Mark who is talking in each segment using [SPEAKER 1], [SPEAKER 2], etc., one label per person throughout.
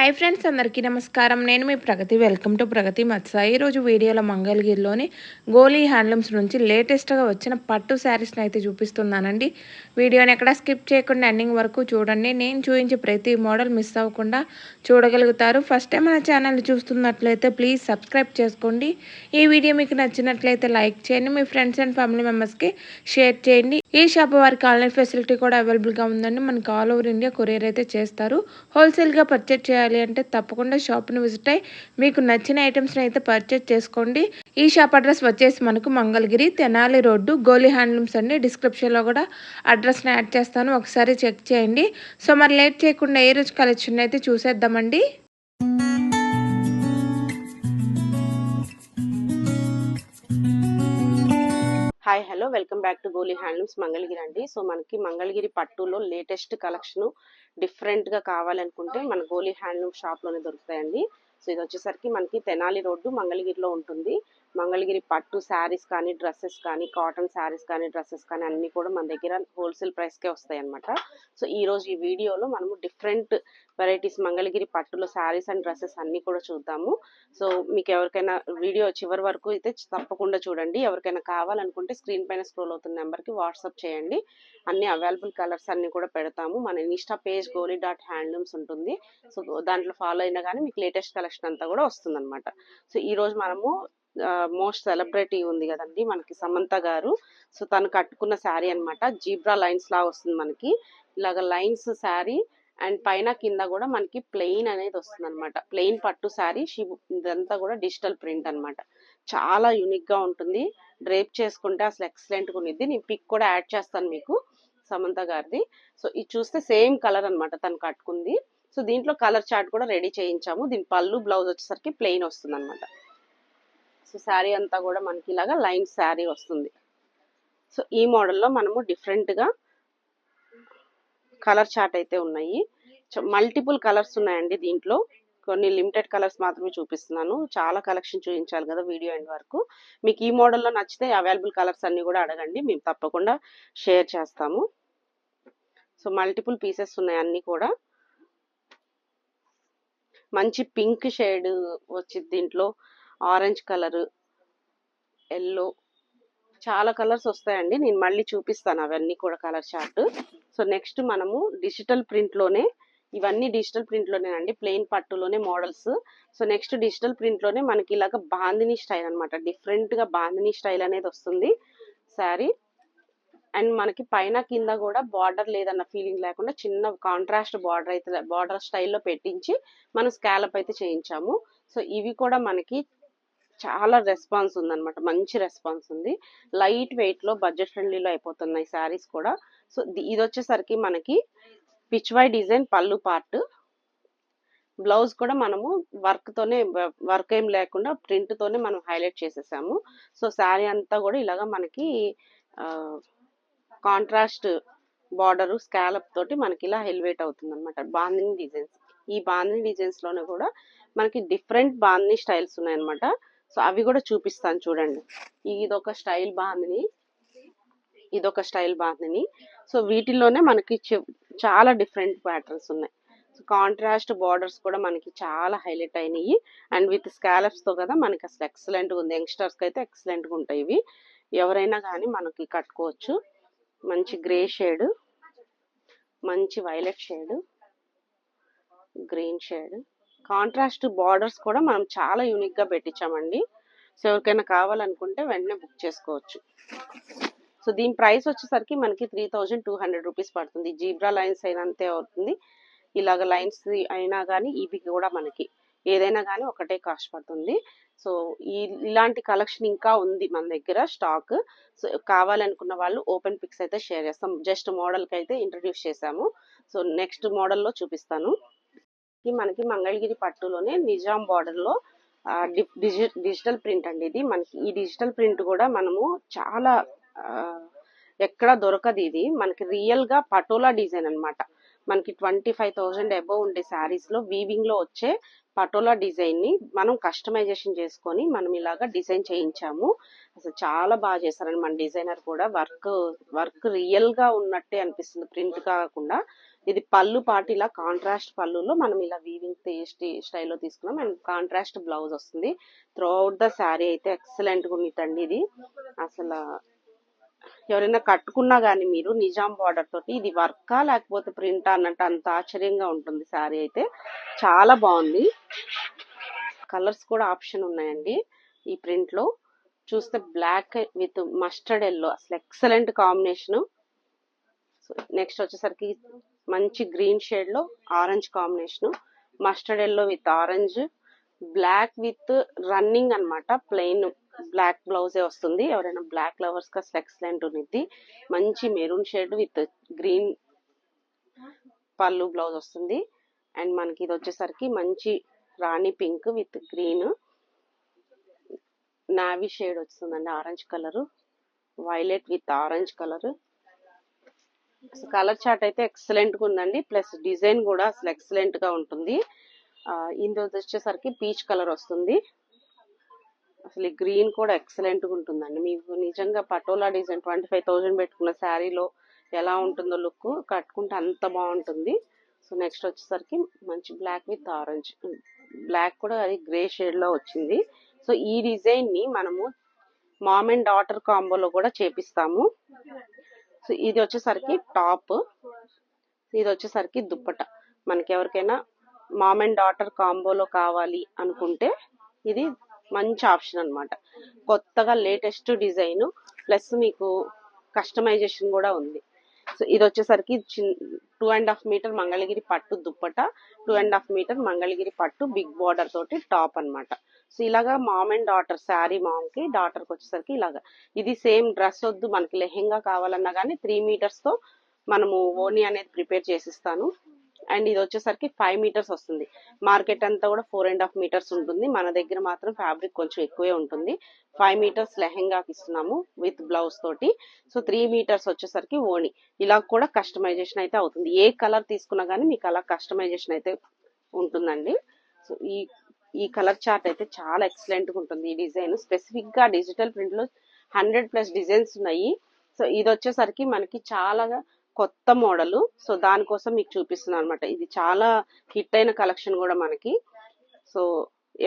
[SPEAKER 1] Hi friends అందరికీ నమస్కారం. నేను మీ ప్రగతి. వెల్కమ్ టు ప్రగతి మత్స ఈరోజు వీడియోలో మంగళగిరిలోని గోలీ హ్యాండ్లూమ్స్ నుంచి లేటెస్ట్గా వచ్చిన పట్టు శారీస్ని అయితే చూపిస్తున్నానండి. వీడియోని ఎక్కడ స్కిప్ చేయకుండా ఎండింగ్ వరకు చూడండి. నేను చూపించే ప్రతి మోడల్ మిస్ అవ్వకుండా చూడగలుగుతారు. ఫస్ట్ టైం మన ఛానల్ చూస్తున్నట్లయితే ప్లీజ్ సబ్స్క్రైబ్ చేసుకోండి. ఈ వీడియో మీకు నచ్చినట్లయితే లైక్ చేయండి. మీ ఫ్రెండ్స్ అండ్ ఫ్యామిలీ మెంబర్స్కి షేర్ చేయండి. ఈ షాప్ వారికి ఆన్లైన్ ఫెసిలిటీ కూడా అవైలబుల్గా ఉందండి. మనకి ఆల్ ఓవర్ ఇండియా కొరియర్ అయితే చేస్తారు. హోల్సేల్గా పర్చేజ్ చేయాలి అంటే తప్పకుండా షాప్ని విజిట్ అయ్యి మీకు నచ్చిన ఐటమ్స్ని అయితే పర్చేస్ చేసుకోండి. ఈ షాప్ అడ్రస్ వచ్చేసి మనకు మంగళగిరి తెనాలి రోడ్డు గోలీ హ్యాండ్లూమ్స్ అండి. డిస్క్రిప్షన్లో కూడా అడ్రస్ని యాడ్ చేస్తాను. ఒకసారి చెక్ చేయండి. సో మరి లేట్ చేయకుండా ఏ రోజు కలెక్షన్ అయితే చూసేద్దామండి?
[SPEAKER 2] Hi hello. Welcome back to Goli handlooms Mangalagiri అండి. సో మనకి మంగళగిరి పట్టులో లేటెస్ట్ కలెక్షన్ డిఫరెంట్గా కావాలనుకుంటే మన గోలీ హ్యాండ్లూమ్ షాప్లోనే దొరుకుతాయండి. సో ఇది వచ్చేసరికి మనకి తెనాలి రోడ్డు మంగళగిరిలో ఉంటుంది. మంగళగిరి పట్టు శారీస్ కానీ డ్రెస్సెస్ కానీ కాటన్ శారీస్ కానీ డ్రెస్సెస్ కానీ అన్ని కూడా మన దగ్గర హోల్సేల్ ప్రైస్కే వస్తాయి అనమాట సో ఈ రోజు ఈ వీడియోలో మనము డిఫరెంట్ వెరైటీస్ మంగళగిరి పట్టులో శారీస్ అండ్ డ్రెస్సెస్ అన్నీ కూడా చూద్దాము. సో మీకు ఎవరికైనా వీడియో చివరి వరకు అయితే తప్పకుండా చూడండి. ఎవరికైనా కావాలనుకుంటే స్క్రీన్ పైన స్క్రోల్ అవుతున్న నెంబర్కి వాట్సాప్ చేయండి. అన్ని అవైలబుల్ కలర్స్ అన్ని కూడా పెడతాము. మన Insta page Goli dot handlooms ఉంటుంది. సో దాంట్లో ఫాలో అయినా కానీ మీకు లేటెస్ట్ కలెక్షన్ అంతా కూడా వస్తుంది సో ఈరోజు మనము మోస్ట్ సెలబ్రిటీ ఉంది కదండి మనకి సమంత గారు. సో తను కట్టుకున్న శారీ అన్నమాట. జీబ్రా లైన్స్ లాగా వస్తుంది మనకి. ఇలాగ లైన్స్ శారీ అండ్ పైన కింద కూడా మనకి ప్లెయిన్ అనేది వస్తుంది అనమాట ప్లెయిన్ పట్టు శారీ ఇదంతా కూడా డిజిటల్ ప్రింట్ అనమాట చాలా యూనిక్గా ఉంటుంది. డ్రేప్ చేసుకుంటే అసలు ఎక్సలెంట్గా ఉండిద్ది. ఉంది నేను పిక్ కూడా యాడ్ చేస్తాను మీకు సమంత గారిది. సో ఇది చూస్తే సేమ్ కలర్ అనమాట తను కట్టుకుంది. సో దీంట్లో కలర్ చార్ట్ కూడా రెడీ చేయించాము. దీని పళ్ళు బ్లౌజ్ వచ్చేసరికి ప్లెయిన్ వస్తుంది అనమాట సో శారీ అంతా కూడా మనకి ఇలాగా లైన్ శారీ వస్తుంది. సో ఈ మోడల్లో మనము డిఫరెంట్గా కలర్ చార్ట్ అయితే ఉన్నాయి. మల్టిపుల్ కలర్స్ ఉన్నాయండి దీంట్లో. కొన్ని లిమిటెడ్ కలర్స్ మాత్రమే చూపిస్తున్నాను. చాలా కలెక్షన్ చూపించాలి కదా వీడియో ఎండ్ వరకు. మీకు ఈ మోడల్లో నచ్చితే అవైలబుల్ కలర్స్ అన్నీ కూడా అడగండి. మేము తప్పకుండా షేర్ చేస్తాము. సో మల్టిపుల్ పీసెస్ ఉన్నాయి అన్నీ కూడా. మంచి పింక్ షేడ్ వచ్చింది దీంట్లో. ఆరెంజ్ కలర్ ఎల్లో చాలా కలర్స్ వస్తాయండి. నేను మళ్ళీ చూపిస్తాను అవన్నీ కూడా కలర్ చార్ట్. సో నెక్స్ట్ మనము డిజిటల్ ప్రింట్లోనే ఇవన్నీ డిజిటల్ ప్రింట్లోనేనండి ప్లెయిన్ పట్టులోనే మోడల్స్. సో నెక్స్ట్ డిజిటల్ ప్రింట్లోనే మనకి ఇలాగ బాందిని స్టైల్ అనమాట డిఫరెంట్గా బాందిని స్టైల్ అనేది వస్తుంది శారీ. అండ్ మనకి పైన కింద కూడా బార్డర్ లేదన్న ఫీలింగ్ లేకుండా చిన్న కాంట్రాస్ట్ బార్డర్ అయితే బార్డర్ స్టైల్లో పెట్టించి మనం స్కాలప్ అయితే చేయించాము. సో ఇవి కూడా మనకి చాలా రెస్పాన్స్ ఉందన్నమాట. మంచి రెస్పాన్స్ ఉంది. లైట్ వెయిట్లో బడ్జెట్ ఫ్రెండ్లీలో అయిపోతున్నాయి శారీస్ కూడా. సో ఇది వచ్చేసరికి మనకి పిచ్వై డిజైన్ పళ్ళు పార్ట్. బ్లౌజ్ కూడా మనము వర్క్తోనే వర్క్ ఏం లేకుండా ప్రింట్తోనే మనం హైలైట్ చేసేసాము. సో శారీ అంతా కూడా ఇలాగా మనకి కాంట్రాస్ట్ బార్డరు స్కాలప్ తోటి మనకి ఇలా హెల్వేట్ అవుతుంది అనమాట బాందిని డిజైన్స్. ఈ బాందిని డిజైన్స్లోనే కూడా మనకి డిఫరెంట్ బాందిని స్టైల్స్ ఉన్నాయన్నమాట. సో అవి కూడా చూపిస్తాను చూడండి. ఇదొక స్టైల్ బాందిని. ఇదొక స్టైల్ బాందిని. సో వీటిల్లోనే మనకి చాలా డిఫరెంట్ ప్యాటర్న్స్ ఉన్నాయి. సో కాంట్రాస్ట్ బార్డర్స్ కూడా మనకి చాలా హైలైట్ అయినాయి. అండ్ విత్ స్కాలప్స్తో కదా మనకి అసలు ఎక్సలెంట్గా ఉంది. యంగ్స్టర్స్కి అయితే ఎక్సలెంట్గా ఉంటాయి ఇవి. ఎవరైనా కానీ మనకి కట్టుకోవచ్చు. మంచి గ్రే షేడ్ మంచి violet shade green shade. Contrast borders కూడా మనం చాలా యూనిక్గా పెట్టించామండి. సో ఎవరికైనా కావాలనుకుంటే వెంటనే బుక్ చేసుకోవచ్చు. సో దీని ప్రైస్ వచ్చేసరికి మనకి three thousand two hundred rupees పడుతుంది. జీబ్రా లైన్స్ అయినంతే అవుతుంది. ఇలాగ లైన్స్ అయినా కానీ ఇవి కూడా మనకి. ఏదైనా కానీ ఒకటే కాస్ట్ పడుతుంది. సో ఈ ఇలాంటి కలెక్షన్ ఇంకా ఉంది మన దగ్గర స్టాక్. సో కావాలనుకున్న వాళ్ళు ఓపెన్ పిక్స్ అయితే షేర్ చేస్తాం. జస్ట్ మోడల్కి అయితే ఇంట్రడ్యూస్ చేసాము. సో నెక్స్ట్ మోడల్లో చూపిస్తాను. మనకి మంగళగిరి పట్టులోనే నిజాం బార్డర్లో డిజిటల్ ప్రింట్ అండి ఇది. మనకి ఈ డిజిటల్ ప్రింట్ కూడా మనము చాలా ఎక్కడ దొరకదు ఇది. మనకి రియల్గా పటోలా డిజైన్ అనమాట మనకి ట్వంటీ ఫైవ్ థౌసండ్ అబోవ్ ఉండే శారీస్లో వీవింగ్లో వచ్చే పటోలా డిజైన్ని మనం కస్టమైజేషన్ చేసుకొని మనం ఇలాగా డిజైన్ చేయించాము. అసలు చాలా బాగా చేశారండి మన డిజైనర్ కూడా. వర్క్ వర్క్ రియల్గా ఉన్నట్టే అనిపిస్తుంది ప్రింట్ కాకుండా. ఇది పళ్ళు పాటు ఇలా కాంట్రాస్ట్ పళ్ళులో మనం ఇలా వీవింగ్ స్టైల్లో తీసుకున్నాం. అండ్ కాంట్రాస్ట్ బ్లౌజ్ వస్తుంది. త్రూ అవుట్ ద శారీ అయితే ఎక్సలెంట్గా గా ఇది. అసలు ఎవరైనా కట్టుకున్నా కానీ మీరు నిజాం బార్డర్ తోటి ఇది వర్కా లేకపోతే ప్రింట్ అన్నట్టు అంత ఆశ్చర్యంగా ఉంటుంది శారీ అయితే. చాలా బాగుంది. కలర్స్ కూడా ఆప్షన్ ఉన్నాయండి ఈ ప్రింట్లో. చూస్తే బ్లాక్ విత్ మస్టర్డ్ ఎల్లో అసలు ఎక్సలెంట్ కాంబినేషన్ నెక్స్ట్ వచ్చేసరికి మంచి గ్రీన్ షేడ్లో orange combination. Mustard yellow with orange black with running అన్నమాట ప్లెయిన్ బ్లాక్ బ్లౌజే వస్తుంది. ఎవరైనా బ్లాక్ లవర్స్గా అసలు ఎక్సలెంట్ ఉన్నది మంచి మెరూన్ షేడ్ విత్ గ్రీన్ పళ్ళు బ్లౌజ్ వస్తుంది. అండ్ మనకి ఇది వచ్చేసరికి మంచి rani pink with green. Navy shade వస్తుందండి orange colour. Violet with orange colour. Colour chart అయితే ఎక్సలెంట్గా ఉందండి. ప్లస్ డిజైన్ కూడా అసలు ఎక్సలెంట్గా ఉంటుంది. ఇందులో వచ్చేసరికి పీచ్ కలర్ వస్తుంది. అసలు ఈ గ్రీన్ కూడా ఎక్సలెంట్గా ఉంటుందండి. మీకు నిజంగా patola design twenty five thousand పెట్టుకున్న శారీలో ఎలా ఉంటుందో లుక్ కట్టుకుంటే అంత బాగుంటుంది. సో నెక్స్ట్ వచ్చేసరికి మంచి బ్లాక్ విత్ ఆరెంజ్ బ్లాక్ కూడా అది గ్రే షేడ్లో వచ్చింది. సో ఈ డిజైన్ని మనము మామ్ అండ్ డాటర్ కాంబోలో కూడా చేపిస్తాము. సో ఇది వచ్చేసరికి టాప్. ఇది వచ్చేసరికి దుప్పట. మనకి ఎవరికైనా మామ్ అండ్ డాటర్ కాంబోలో కావాలి అనుకుంటే ఇది మంచి ఆప్షన్ అన్నమాట. కొత్తగా లేటెస్ట్ డిజైన్ ప్లస్ మీకు కస్టమైజేషన్ కూడా ఉంది. సో ఇది వచ్చేసరికి two and half metre Mangalagiri పట్టు dupatta two and half metre Mangalagiri పట్టు బిగ్ బార్డర్ తోటి టాప్ అన్నమాట. సో ఇలాగా మామ్ అండ్ డాటర్ శారీ మామ్కి డాటర్కి వచ్చేసరికి ఇలాగా. ఇది సేమ్ డ్రెస్ వద్దు మనకి లెహెంగా కావాలన్నా కానీ త్రీ మీటర్స్తో మనము ఓని అనేది ప్రిపేర్ చేసిస్తాను. అండ్ ఇది వచ్చేసరికి ఫైవ్ మీటర్స్ వస్తుంది. మార్కెట్ అంతా కూడా ఫోర్ అండ్ హాఫ్ మీటర్స్ ఉంటుంది. మన దగ్గర మాత్రం ఫ్యాబ్రిక్ కొంచెం ఎక్కువే ఉంటుంది. ఫైవ్ మీటర్స్ లెహెంగాకి ఇస్తున్నాము విత్ బ్లౌజ్ తోటి. సో త్రీ మీటర్స్ వచ్చేసరికి ఓని ఇలా కూడా కస్టమైజేషన్ అయితే అవుతుంది. ఏ కలర్ తీసుకున్నా కానీ మీకు అలా కస్టమైజేషన్ అయితే ఉంటుందండి. సో ఈ ఈ కలర్ చార్ట్ అయితే చాలా ఎక్సలెంట్గా ఉంటుంది ఈ డిజైన్ స్పెసిఫిక్గా డిజిటల్ ప్రింట్లో హండ్రెడ్ ప్లస్ డిజైన్స్ ఉన్నాయి. సో ఇది వచ్చేసరికి మనకి చాలా కొత్త మోడల్. సో దానికోసం మీకు చూపిస్తున్నాను అనమాట ఇది చాలా హిట్ అయిన కలెక్షన్ కూడా మనకి. సో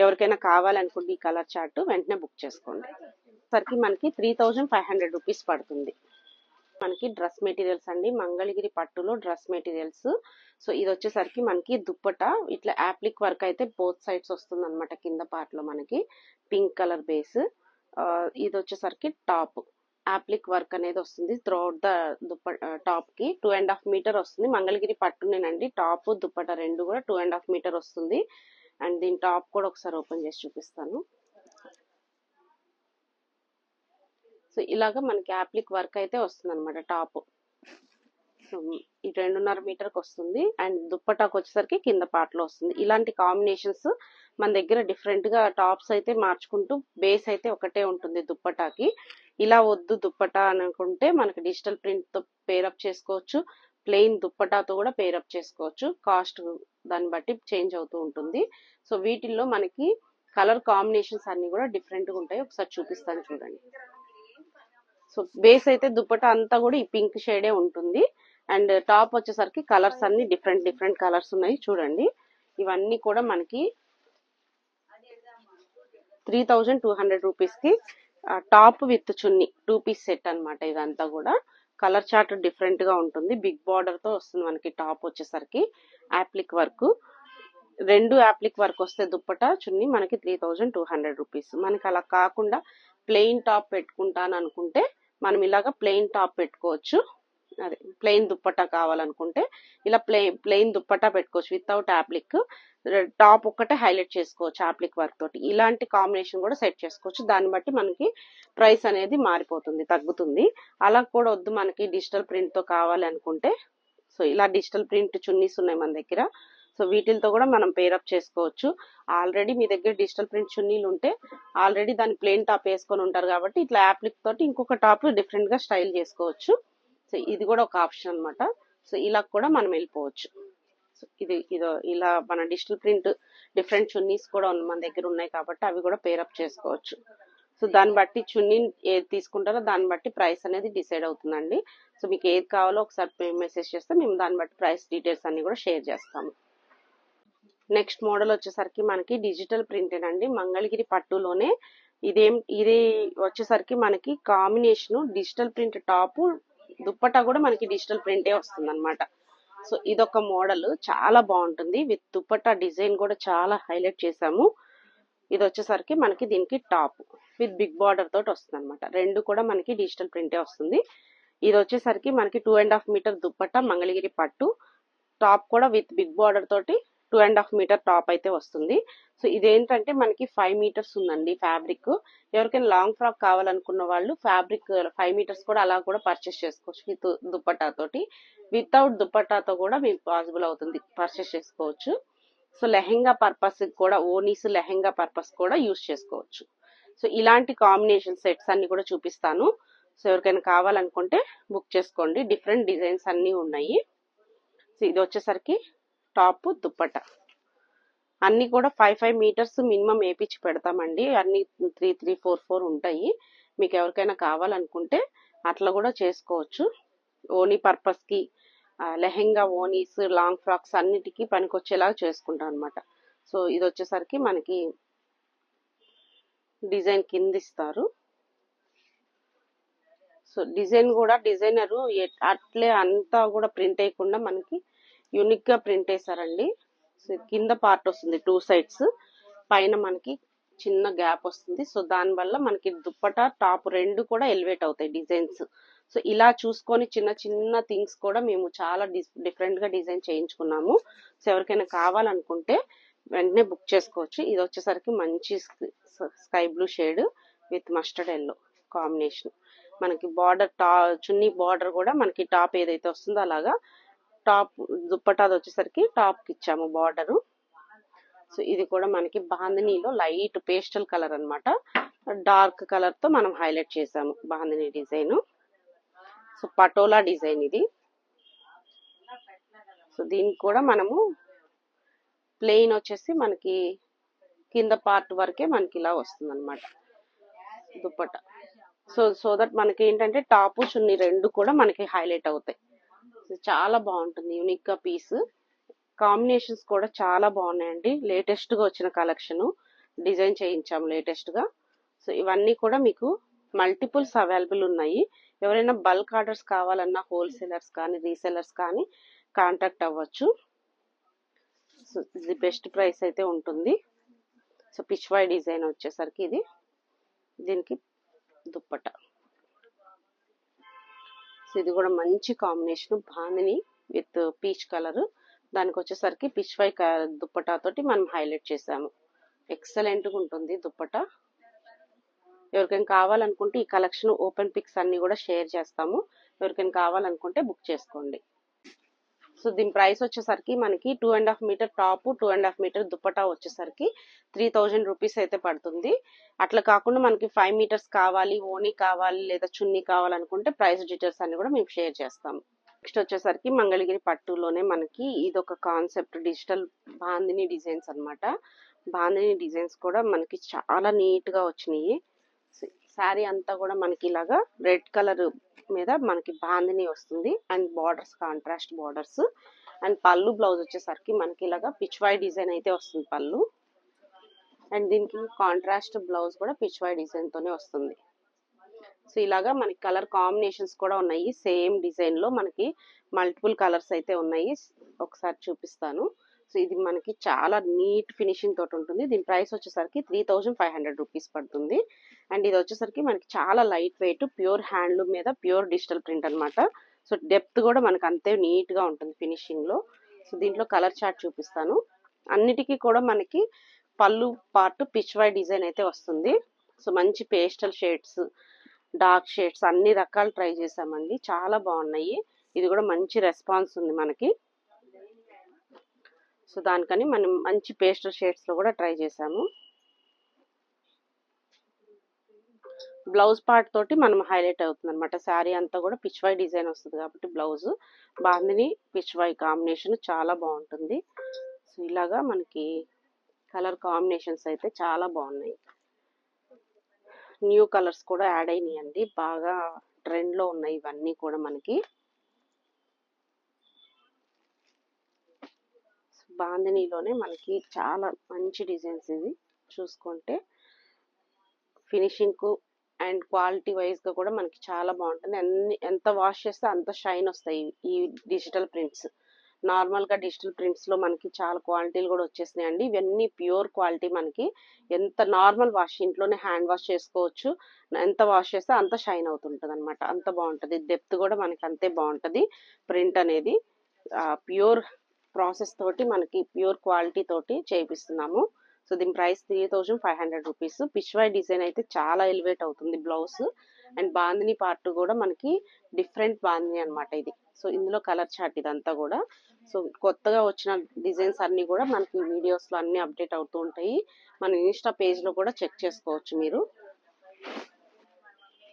[SPEAKER 2] ఎవరికైనా కావాలనుకుంటే ఈ కలర్ చార్ట్ వెంటనే బుక్ చేసుకోండి. సరికి మనకి three thousand five hundred rupees పడుతుంది. మనకి డ్రెస్ మెటీరియల్స్ అండి. మంగళగిరి పట్టులో డ్రెస్ మెటీరియల్స్. సో ఇది వచ్చేసరికి మనకి దుప్పట ఇట్లా యాప్లిక్ వర్క్ అయితే బోత్ సైడ్స్ వస్తుంది అనమాట కింద పార్ట్లో మనకి పింక్ కలర్ బేస్. ఇది వచ్చేసరికి టాప్. యాప్లిక్ వర్క్ అనేది వస్తుంది. త్రూఅవుట్ ద దుప్ప టాప్కి టూ అండ్ హాఫ్ మీటర్ వస్తుంది. మంగళగిరి పట్టునేనండి. టాప్ దుప్పట రెండు కూడా టూ అండ్ హాఫ్ మీటర్ వస్తుంది. అండ్ దీని టాప్ కూడా ఒకసారి ఓపెన్ చేసి చూపిస్తాను. సో ఇలాగా మనకి యాప్లిక్ వర్క్ అయితే వస్తుంది అనమాట టాప్. సో ఈ రెండున్నర మీటర్కి వస్తుంది. అండ్ దుప్పటాకు వచ్చేసరికి కింద పాటలో వస్తుంది. ఇలాంటి కాంబినేషన్స్ మన దగ్గర డిఫరెంట్గా టాప్స్ అయితే మార్చుకుంటూ బేస్ అయితే ఒకటే ఉంటుంది దుప్పటాకి. ఇలా వద్దు దుప్పటా అనుకుంటే మనకి డిజిటల్ ప్రింట్తో పేరప్ చేసుకోవచ్చు. ప్లెయిన్ దుప్పటాతో కూడా పేరప్ చేసుకోవచ్చు. కాస్ట్ దాన్ని బట్టి చేంజ్ అవుతూ ఉంటుంది. సో వీటిల్లో మనకి కలర్ కాంబినేషన్స్ అన్ని కూడా డిఫరెంట్గా ఉంటాయి. ఒకసారి చూపిస్తాను చూడండి. సో బేస్ అయితే దుప్పట అంతా కూడా ఈ పింక్ షేడే ఉంటుంది. అండ్ టాప్ వచ్చేసరికి కలర్స్ అన్ని డిఫరెంట్ డిఫరెంట్ కలర్స్ ఉన్నాయి. చూడండి. ఇవన్నీ కూడా మనకి త్రీ థౌజండ్ టూ హండ్రెడ్ రూపీస్కి top with chunni two piece set అన్నమాట ఇదంతా కూడా. కలర్ చార్ట్ డిఫరెంట్గా ఉంటుంది. బిగ్ బార్డర్తో వస్తుంది మనకి టాప్ వచ్చేసరికి. Applique work. రెండు యాప్లిక్ వర్క్ వస్తే దుప్పట చున్నీ మనకి three thousand two hundred rupees మనకి అలా కాకుండా ప్లెయిన్ టాప్ పెట్టుకుంటాను అనుకుంటే మనం ఇలాగా ప్లెయిన్ టాప్ పెట్టుకోవచ్చు. అదే ప్లెయిన్ దుప్పట్టా కావాలనుకుంటే ఇలా ప్లెయిన్ ప్లెయిన్ దుప్పట్టా పెట్టుకోవచ్చు వితౌట్ యాప్లిక్. టాప్ ఒక్కటే హైలైట్ చేసుకోవచ్చు యాప్లిక్ వర్క్ తోటి. ఇలాంటి కాంబినేషన్ కూడా సెట్ చేసుకోవచ్చు. దాన్ని బట్టి మనకి ప్రైస్ అనేది మారిపోతుంది తగ్గుతుంది. అలా కూడా వద్దు మనకి డిజిటల్ ప్రింట్తో కావాలి అనుకుంటే. సో ఇలా డిజిటల్ ప్రింట్ చున్నీస్ ఉన్నాయి మన దగ్గర. సో వీటితో కూడా మనం పేరప్ చేసుకోవచ్చు. ఆల్రెడీ మీ దగ్గర డిజిటల్ ప్రింట్ చున్నీలు ఉంటే ఆల్రెడీ దాని ప్లెయిన్ టాప్ వేసుకొని ఉంటారు కాబట్టి ఇట్లా యాప్లిక్ తోటి ఇంకొక టాప్ డిఫరెంట్గా స్టైల్ చేసుకోవచ్చు. సో ఇది కూడా ఒక ఆప్షన్ అనమాట సో ఇలా కూడా మనం వెళ్ళిపోవచ్చు. ఇది ఇదో ఇలా మన డిజిటల్ ప్రింట్ డిఫరెంట్ చున్నీస్ కూడా ఉన్న- మన దగ్గర ఉన్నాయి కాబట్టి అవి కూడా పేరప్ చేసుకోవచ్చు. సో దాన్ని బట్టి చున్నీ ఏది తీసుకుంటారో దాన్ని బట్టి ప్రైస్ అనేది డిసైడ్ అవుతుందండి. సో మీకు ఏది కావాలో ఒకసారి మెసేజ్ చేస్తే మేము దాన్ని బట్టి ప్రైస్ డీటెయిల్స్ అన్ని కూడా షేర్ చేస్తాము. నెక్స్ట్ మోడల్ వచ్చేసరికి మనకి డిజిటల్ ప్రింటేనండి మంగళగిరి పట్టులోనే ఇదేం ఇది వచ్చేసరికి మనకి combination digital print top dupatta కూడా మనకి డిజిటల్ ప్రింటే వస్తుంది అనమాట సో ఇదొక మోడల్. చాలా బాగుంటుంది. విత్ దుప్పటా డిజైన్ కూడా చాలా హైలైట్ చేసాము ఇది వచ్చేసరికి మనకి దీనికి టాప్ విత్ బిగ్ బార్డర్ తోటి వస్తుంది అనమాట రెండు కూడా మనకి డిజిటల్ ప్రింటే వస్తుంది. ఇది వచ్చేసరికి మనకి two and half metre dupatta Mangalagiri పట్టు. టాప్ కూడా విత్ బిగ్ బార్డర్ తోటి two and half metre top అయితే వస్తుంది. సో ఇదేంటంటే మనకి ఫైవ్ మీటర్స్ ఉందండి ఫ్యాబ్రిక్ ఎవరికైనా లాంగ్ ఫ్రాక్ కావాలనుకున్న వాళ్ళు ఫ్యాబ్రిక్ ఫైవ్ మీటర్స్ కూడా అలా కూడా పర్చేస్ చేసుకోవచ్చు విత్ దుప్పటాతోటి వితౌట్ దుప్పటాతో కూడా మీకు పాసిబుల్ అవుతుంది పర్చేస్ చేసుకోవచ్చు. సో లెహెంగా పర్పస్ కూడా ఓనీస్ లెహెంగా పర్పస్ కూడా యూస్ చేసుకోవచ్చు. సో ఇలాంటి కాంబినేషన్ సెట్స్ అన్ని కూడా చూపిస్తాను. సో ఎవరికైనా కావాలనుకుంటే బుక్ చేసుకోండి. డిఫరెంట్ డిజైన్స్ అన్నీ ఉన్నాయి. సో ఇది వచ్చేసరికి టాప్ దుప్పట అన్ని కూడా ఫైవ్ ఫైవ్ మీటర్స్ మినిమం వేపించి పెడతామండి. అన్ని త్రీ త్రీ ఫోర్ ఫోర్ ఉంటాయి. మీకు ఎవరికైనా కావాలనుకుంటే అట్లా కూడా చేసుకోవచ్చు. ఓనీ పర్పస్కి లెహెంగా ఓనీస్ లాంగ్ ఫ్రాక్స్ అన్నిటికీ పనికొచ్చేలాగా చేసుకుంటాం అనమాట సో ఇది వచ్చేసరికి మనకి డిజైన్ కింద ఇస్తారు సో డిజైన్ కూడా డిజైనరు అట్లే అంతా కూడా ప్రింట్ వేయకుండా మనకి యూనిక్గా ప్రింట్ వేసారండి కింద పార్ట్ వస్తుంది టూ సైడ్స్ పైన మనకి చిన్న గ్యాప్ వస్తుంది. సో దానివల్ల మనకి దుప్పట టాప్ రెండు కూడా ఎలివేట్ అవుతాయి డిజైన్స్ సో ఇలా చూసుకొని చిన్న చిన్న థింగ్స్ కూడా మేము చాలా డిఫరెంట్గా డిజైన్ చేయించుకున్నాము. సో ఎవరికైనా కావాలనుకుంటే వెంటనే బుక్ చేసుకోవచ్చు. ఇది వచ్చేసరికి మంచి sky blue shade with mustard yellow combination మనకి బార్డర్ టా చున్నీ బార్డర్ కూడా మనకి టాప్ ఏదైతే వస్తుందో అలాగా టాప్ దుప్పటాది వచ్చేసరికి టాప్కి ఇచ్చాము బార్డర్. సో ఇది కూడా మనకి బాందినీలో లైట్ పేస్టల్ కలర్ అనమాట డార్క్ కలర్తో మనం హైలైట్ చేసాము bandhani design. So patola design ఇది. సో దీనికి కూడా మనము ప్లెయిన్ వచ్చేసి మనకి కింద పార్ట్ వరకే మనకి ఇలా వస్తుంది అనమాట దుప్పట. సో సో దట్ మనకి ఏంటంటే టాపు చున్నీ రెండు కూడా మనకి హైలైట్ అవుతాయి. బాక్స్ చాలా బాగుంటుంది యూనిక్గా పీస్ కాంబినేషన్స్ కూడా చాలా బాగున్నాయండి. లేటెస్ట్గా వచ్చిన కలెక్షన్ డిజైన్ చేయించాము లేటెస్ట్గా. సో ఇవన్నీ కూడా మీకు మల్టిపుల్స్ అవైలబుల్ ఉన్నాయి. ఎవరైనా బల్క్ ఆర్డర్స్ కావాలన్నా హోల్సేలర్స్ కానీ రీసెలర్స్ కానీ కాంటాక్ట్ అవ్వచ్చు. సో ఇది బెస్ట్ ప్రైస్ అయితే ఉంటుంది. సో పిచ్వాయ్ డిజైన్ వచ్చేసరికి ఇది. దీనికి దుప్పట. ఇది కూడా మంచి combination bandhani with peach colour. దానికి వచ్చేసరికి పిచ్వై దుప్పటా తోటి మనం హైలైట్ చేసాము ఎక్సలెంట్గా ఉంటుంది దుప్పట. ఎవరికైనా కావాలనుకుంటే ఈ కలెక్షన్ ఓపెన్ పిక్స్ అన్ని కూడా షేర్ చేస్తాము. ఎవరికైనా కావాలనుకుంటే బుక్ చేసుకోండి. సో దీని ప్రైస్ వచ్చేసరికి మనకి two and half metre top two and half metre dupatta వచ్చేసరికి త్రీ థౌజండ్ రూపీస్ అయితే పడుతుంది. అట్లా కాకుండా మనకి ఫైవ్ మీటర్స్ కావాలి ఓనీ కావాలి లేదా చున్నీ కావాలనుకుంటే ప్రైస్ డీటెయిల్స్ అన్ని కూడా మేము షేర్ చేస్తాం. నెక్స్ట్ వచ్చేసరికి మంగళగిరి పట్టులోనే మనకి ఇది ఒక కాన్సెప్ట్ డిజిటల్ బాందిని డిజైన్స్ అనమాట బాందిని డిజైన్స్ కూడా మనకి చాలా నీట్గా వచ్చినాయి. శారీ అంతా కూడా మనకి ఇలాగా రెడ్ కలర్ మీద మనకి బాందిని వస్తుంది. And borders contrast borders. And పళ్ళు బ్లౌజ్ వచ్చేసరికి మనకి ఇలాగా పిచ్వాయ్ డిజైన్ అయితే వస్తుంది పళ్ళు. అండ్ దీనికి కాంట్రాస్ట్ బ్లౌజ్ కూడా పిచ్వాయ్ డిజైన్ తోనే వస్తుంది. సో ఇలాగా మనకి కలర్ కాంబినేషన్స్ కూడా ఉన్నాయి. సేమ్ డిజైన్లో మనకి మల్టిపుల్ కలర్స్ అయితే ఉన్నాయి. ఒకసారి చూపిస్తాను. సో ఇది మనకి చాలా నీట్ ఫినిషింగ్ తోటి ఉంటుంది. దీని ప్రైస్ వచ్చేసరికి three thousand five hundred rupees పడుతుంది. అండ్ ఇది వచ్చేసరికి మనకి చాలా లైట్ వెయిట్ ప్యూర్ హ్యాండ్లూమ్ మీద ప్యూర్ డిజిటల్ ప్రింట్ అనమాట సో డెప్త్ కూడా మనకి అంతే నీట్గా ఉంటుంది ఫినిషింగ్లో సో దీంట్లో కలర్ చార్ట్ చూపిస్తాను. అన్నిటికీ కూడా మనకి పళ్ళు పార్ట్ పిచ్ వై డిజైన్ అయితే వస్తుంది. సో మంచి పేస్టల్ షేడ్స్ డార్క్ షేడ్స్ అన్ని రకాలు ట్రై చేసామండి. చాలా బాగున్నాయి. ఇది కూడా మంచి రెస్పాన్స్ ఉంది మనకి. సో దానికని మనం మంచి పేస్టల్ షేడ్స్లో కూడా ట్రై చేసాము. బ్లౌజ్ పార్ట్ తోటి మనం హైలైట్ అవుతుంది అనమాట శారీ అంతా కూడా పిచ్వై డిజైన్ వస్తుంది కాబట్టి బ్లౌజ్. బాందిని పిచ్వై కాంబినేషన్ చాలా బాగుంటుంది. సో ఇలాగా మనకి కలర్ కాంబినేషన్స్ అయితే చాలా బాగున్నాయి. న్యూ కలర్స్ కూడా యాడ్ అయినాయండి. బాగా ట్రెండ్లో ఉన్నాయి ఇవన్నీ కూడా మనకి. బాందినీలోనే మనకి చాలా మంచి డిజైన్స్ ఇది చూసుకుంటే ఫినిషింగ్కు అండ్ క్వాలిటీ వైజ్గా కూడా మనకి చాలా బాగుంటుంది. అన్ని ఎంత వాష్ చేస్తే అంత షైన్ వస్తాయి ఈ డిజిటల్ ప్రింట్స్. నార్మల్గా డిజిటల్ ప్రింట్స్లో మనకి చాలా క్వాలిటీలు కూడా వచ్చేసినాయి అండి ఇవన్నీ ప్యూర్ క్వాలిటీ మనకి. ఎంత నార్మల్ వాష్ ఇంట్లోనే హ్యాండ్ వాష్ చేసుకోవచ్చు. ఎంత వాష్ చేస్తే అంత షైన్ అవుతుంటుంది అనమాట అంత బాగుంటుంది. డెప్త్ కూడా మనకి అంతే బాగుంటుంది ప్రింట్ అనేది. ప్యూర్ ప్రాసెస్ తోటి మనకి ప్యూర్ క్వాలిటీ తోటి చేపిస్తున్నాము. సో దీని price three thousand five hundred rupees. Pichwai design అయితే చాలా ఎలివేట్ అవుతుంది బ్లౌజ్. అండ్ బాందిని పార్ట్ కూడా మనకి డిఫరెంట్ బాందిని అనమాట ఇది. సో ఇందులో కలర్ చార్ట్ ఇదంతా కూడా. సో కొత్తగా వచ్చిన డిజైన్స్ అన్నీ కూడా మనకి వీడియోస్లో అన్నీ అప్డేట్ అవుతూ ఉంటాయి. మన ఇన్స్టా పేజ్లో కూడా చెక్ చేసుకోవచ్చు మీరు.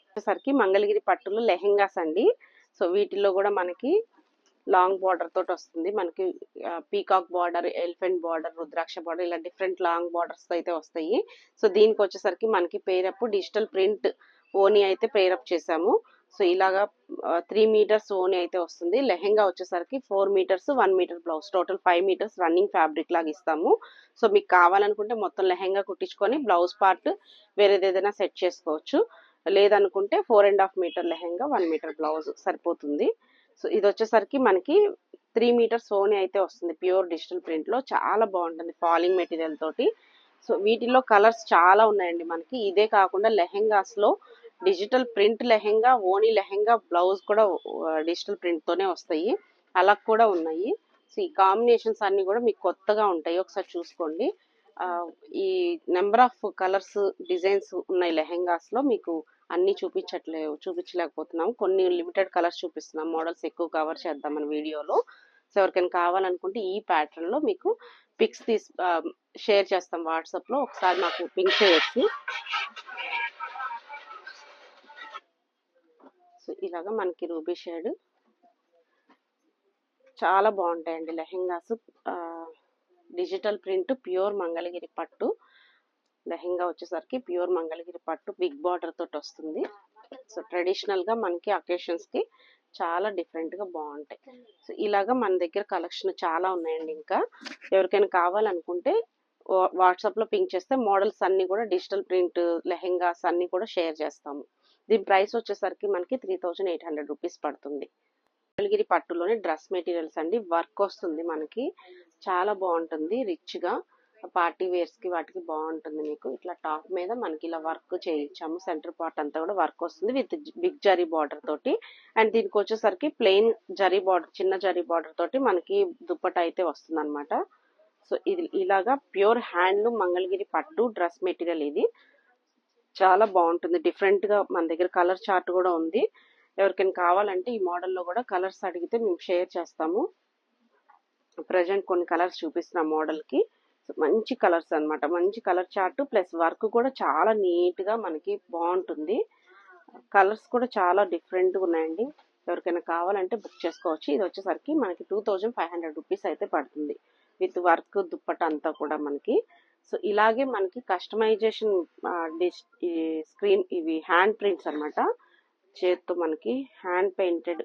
[SPEAKER 2] వచ్చేసరికి మంగళగిరి పట్టులో లెహెంగాస్ అండి. సో వీటిల్లో కూడా మనకి లాంగ్ బార్డర్ తోటి వస్తుంది. మనకి పీకాక్ బార్డర్ ఎలిఫెంట్ బార్డర్ రుద్రాక్ష బార్డర్ ఇలా డిఫరెంట్ లాంగ్ బార్డర్స్ అయితే వస్తాయి. సో దీనికి వచ్చేసరికి మనకి పేరప్ డిజిటల్ ప్రింట్ ఓని అయితే పేరప్ చేసాము. సో ఇలాగా త్రీ మీటర్స్ ఓని అయితే వస్తుంది. లెహెంగా వచ్చేసరికి four metres one metre blouse. Total five metres running fabric లాగా ఇస్తాము. సో మీకు కావాలనుకుంటే మొత్తం లెహెంగా కుట్టించుకొని బ్లౌజ్ పార్ట్ వేరేది ఏదైనా సెట్ చేసుకోవచ్చు. లేదనుకుంటే four and half metre lehenga one metre blouse సరిపోతుంది. సో ఇది వచ్చేసరికి మనకి త్రీ మీటర్స్ ఓని అయితే వస్తుంది. ప్యూర్ డిజిటల్ ప్రింట్లో చాలా బాగుంటుంది ఫాలింగ్ మెటీరియల్ తోటి. సో వీటిలో కలర్స్ చాలా ఉన్నాయండి మనకి. ఇదే కాకుండా లెహెంగాస్లో digital print lehenga ఓనీ lehenga blouse కూడా డిజిటల్ ప్రింట్తోనే వస్తాయి. అలా కూడా ఉన్నాయి. సో ఈ కాంబినేషన్స్ అన్నీ కూడా మీకు కొత్తగా ఉంటాయి. ఒకసారి చూసుకోండి. ఈ నెంబర్ ఆఫ్ కలర్స్ డిజైన్స్ ఉన్నాయి లెహెంగాస్లో. మీకు అన్నీ చూపించట్లే చూపించలేకపోతున్నాం కొన్ని లిమిటెడ్ కలర్స్ చూపిస్తున్నాం. మోడల్స్ ఎక్కువ కవర్ చేద్దాం మన వీడియోలో. సో ఎవరికైనా కావాలనుకుంటే ఈ ప్యాటర్న్లో మీకు పిక్స్ తీసి షేర్ చేస్తాం వాట్సాప్లో ఒకసారి మాకు పింక్ చేయొచ్చు. సో ఇలాగా మనకి రూబీ షేడ్ చాలా బాగుంటాయండి lehengas. Digital print pure Mangalagiri పట్టు. లెహెంగా వచ్చేసరికి ప్యూర్ మంగళగిరి పట్టు బిగ్ బార్డర్ తోటి వస్తుంది. సో ట్రెడిషనల్గా మనకి అకేషన్స్కి చాలా డిఫరెంట్గా బాగుంటాయి. సో ఇలాగా మన దగ్గర కలెక్షన్ చాలా ఉన్నాయండి ఇంకా. ఎవరికైనా కావాలనుకుంటే వాట్సాప్లో పింక్ చేస్తే మోడల్స్ అన్ని కూడా డిజిటల్ ప్రింట్ లెహెంగాస్ అన్ని కూడా షేర్ చేస్తాము. దీని ప్రైస్ వచ్చేసరికి మనకి three thousand eight hundred rupees పడుతుంది. మంగళగిరి పట్టులోనే డ్రెస్ మెటీరియల్స్ అండి. వర్క్ వస్తుంది మనకి. చాలా బాగుంటుంది రిచ్గా పార్టీ వేర్స్కి వాటికి బాగుంటుంది మీకు. ఇట్లా టాప్ మీద మనకి ఇలా వర్క్ చేయించాము. సెంటర్ పార్ట్ అంతా కూడా వర్క్ వస్తుంది విత్ బిగ్ జరీ బార్డర్ తోటి. అండ్ దీనికి వచ్చేసరికి ప్లెయిన్ జరీ బార్డర్ చిన్న జరీ బార్డర్ తోటి మనకి దుప్పట అయితే వస్తుంది అనమాట సో ఇది ఇలాగా ప్యూర్ హ్యాండ్లూమ్ మంగళగిరి పట్టు డ్రెస్ మెటీరియల్ ఇది. చాలా బాగుంటుంది. డిఫరెంట్గా మన దగ్గర కలర్ చార్ట్ కూడా ఉంది. ఎవరికైనా కావాలంటే ఈ మోడల్లో కూడా కలర్స్ అడిగితే మేము షేర్ చేస్తాము. ప్రజెంట్ కొన్ని కలర్స్ చూపిస్తున్నాం మోడల్కి. మంచి కలర్స్ అన్నమాట. మంచి కలర్ చార్ట్ ప్లస్ వర్క్ కూడా చాలా నీట్గా మనకి బాగుంటుంది. కలర్స్ కూడా చాలా డిఫరెంట్గా ఉన్నాయండి. ఎవరికైనా కావాలంటే బుక్ చేసుకోవచ్చు. ఇది వచ్చేసరికి మనకి two thousand five hundred rupees అయితే పడుతుంది. విత్ వర్క్ దుప్పట అంతా కూడా మనకి. సో ఇలాగే మనకి కస్టమైజేషన్ స్క్రీన్ ఇవి హ్యాండ్ ప్రింట్స్ అన్నమాట. చేత్తో మనకి హ్యాండ్ పెయింటెడ్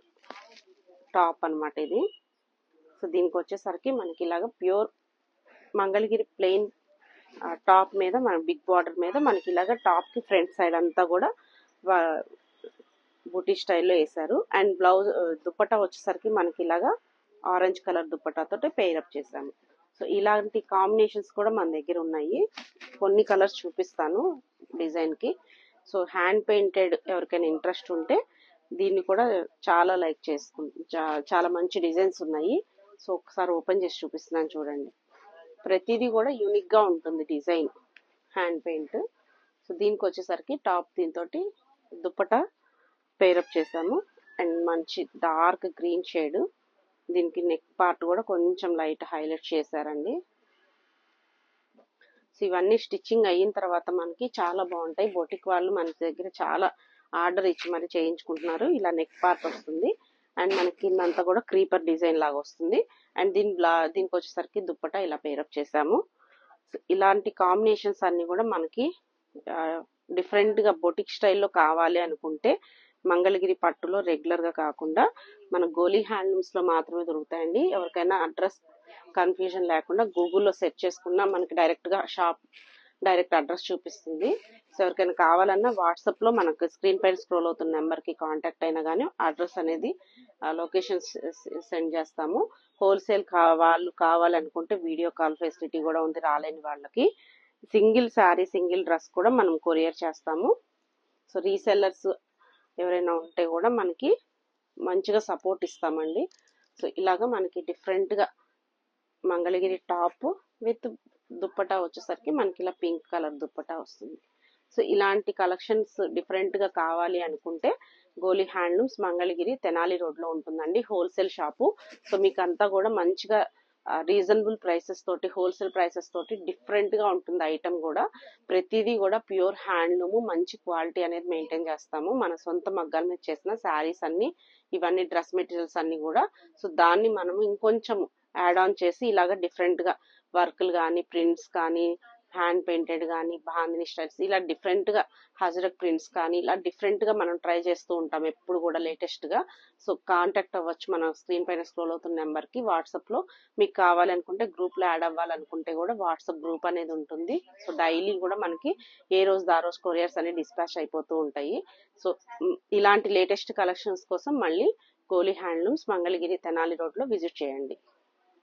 [SPEAKER 2] టాప్ అన్నమాట ఇది. సో దీనికి వచ్చేసరికి మనకి ఇలాగ ప్యూర్ మంగళగిరి ప్లెయిన్ టాప్ మీద మన బిగ్ బార్డర్ మీద మనకి ఇలాగ టాప్కి ఫ్రంట్ సైడ్ అంతా కూడా బూటీ స్టైల్లో వేసారు అండ్ బ్లౌజ్ దుప్పటా వచ్చేసరికి మనకి ఇలాగా ఆరెంజ్ కలర్ దుప్పటాతో పేరప్ చేశాము. సో ఇలాంటి కాంబినేషన్స్ కూడా మన దగ్గర ఉన్నాయి. కొన్ని కలర్స్ చూపిస్తాను డిజైన్కి సో హ్యాండ్ పెయింటెడ్ ఎవరికైనా ఇంట్రెస్ట్ ఉంటే దీన్ని కూడా చాలా లైక్ చేసుకు చా- చాలా మంచి డిజైన్స్ ఉన్నాయి. సో ఒకసారి ఓపెన్ చేసి చూపిస్తున్నాను చూడండి. ప్రతిదీ కూడా యూనిక్గా ఉంటుంది డిజైన్. హ్యాండ్ పెయింట్ సో దీనికి వచ్చేసరికి టాప్ దీంతో దుప్పట పేరప్ చేసాము అండ్ మంచి డార్క్ గ్రీన్ షేడ్ దీనికి నెక్ పార్ట్ కూడా కొంచెం లైట్ హైలైట్ చేశారండి. సో ఇవన్నీ స్టిచ్చింగ్ అయిన తర్వాత మనకి చాలా బాగుంటాయి. బొటిక్ వాళ్ళు మన దగ్గర చాలా ఆర్డర్ ఇచ్చి మరి చేయించుకుంటున్నారు. ఇలా నెక్ పార్ట్ వస్తుంది. అండ్ మనకి కిందంతా కూడా క్రీపర్ డిజైన్ లాగా వస్తుంది. అండ్ దీని బ్లా దీనికి వచ్చేసరికి దుప్పట ఇలా పేరప్ చేసాము సో ఇలాంటి కాంబినేషన్స్ అన్ని కూడా మనకి డిఫరెంట్గా బొటిక్ స్టైల్లో కావాలి అనుకుంటే మంగళగిరి పట్టులో రెగ్యులర్గా కాకుండా మన గోలీ హ్యాండ్లూమ్స్లో మాత్రమే దొరుకుతాయండి. ఎవరికైనా అడ్రస్ కన్ఫ్యూజన్ లేకుండా గూగుల్లో సెర్చ్ చేసుకున్నా మనకి డైరెక్ట్గా షాప్ డైరెక్ట్ అడ్రస్ చూపిస్తుంది. సో ఎవరికైనా కావాలన్నా వాట్సాప్లో మనకు స్క్రీన్ పైన స్క్రోల్ అవుతున్న నెంబర్కి కాంటాక్ట్ అయినా కానీ అడ్రస్ అనేది లొకేషన్ సెండ్ చేస్తాము. హోల్సేల్ వాళ్ళు కావాలనుకుంటే వీడియో కాల్ ఫెసిలిటీ కూడా ఉంది రాలేని వాళ్ళకి. సింగిల్ శారీ సింగిల్ డ్రెస్ కూడా మనం కొరియర్ చేస్తాము. సో రీసెల్లర్స్ ఎవరైనా ఉంటే కూడా మనకి మంచిగా సపోర్ట్ ఇస్తామండి. సో ఇలాగా మనకి డిఫరెంట్గా మంగళగిరి టాప్ విత్ దుప్పటా వచ్చేసరికి మనకి ఇలా పింక్ కలర్ దుప్పటా వస్తుంది. సో ఇలాంటి కలెక్షన్స్ డిఫరెంట్గా కావాలి అనుకుంటే గోలీ హ్యాండ్లూమ్స్ మంగళగిరి తెనాలి రోడ్లో ఉంటుందండి హోల్సేల్ షాపు. సో మీకు అంతా కూడా మంచిగా రీజనబుల్ ప్రైసెస్ తోటి హోల్సేల్ ప్రైసెస్ తోటి డిఫరెంట్గా ఉంటుంది ఐటమ్ కూడా. ప్రతిదీ కూడా ప్యూర్ హ్యాండ్లూమ్ మంచి క్వాలిటీ అనేది మెయింటైన్ చేస్తాము. మన సొంత మగ్గాల మీద చేసిన శారీస్ అన్ని ఇవన్నీ డ్రెస్ మెటీరియల్స్ అన్ని కూడా. సో దాన్ని మనము ఇంకొంచెం యాడ్ ఆన్ చేసి ఇలాగ డిఫరెంట్గా వర్క్లు కానీ ప్రింట్స్ కానీ హ్యాండ్ పెయింటెడ్ కానీ బాందిని స్టైల్స్ ఇలా డిఫరెంట్గా హజరక్ ప్రింట్స్ కానీ ఇలా డిఫరెంట్గా మనం ట్రై చేస్తూ ఉంటాం ఎప్పుడు కూడా లేటెస్ట్గా సో కాంటాక్ట్ అవ్వచ్చు మన స్క్రీన్ పైన స్క్రోల్ అవుతున్న నెంబర్కి వాట్సాప్లో మీకు కావాలనుకుంటే గ్రూప్లో యాడ్ అవ్వాలనుకుంటే కూడా వాట్సాప్ గ్రూప్ అనేది ఉంటుంది. సో డైలీ కూడా మనకి ఏ రోజు ఆ రోజు కొరియర్స్ అనేవి డిస్పాచ్ అయిపోతూ ఉంటాయి. సో ఇలాంటి లేటెస్ట్ కలెక్షన్స్ కోసం మళ్ళీ గోలీ హ్యాండ్లూమ్స్ మంగళగిరి తెనాలి రోడ్లో విజిట్ చేయండి.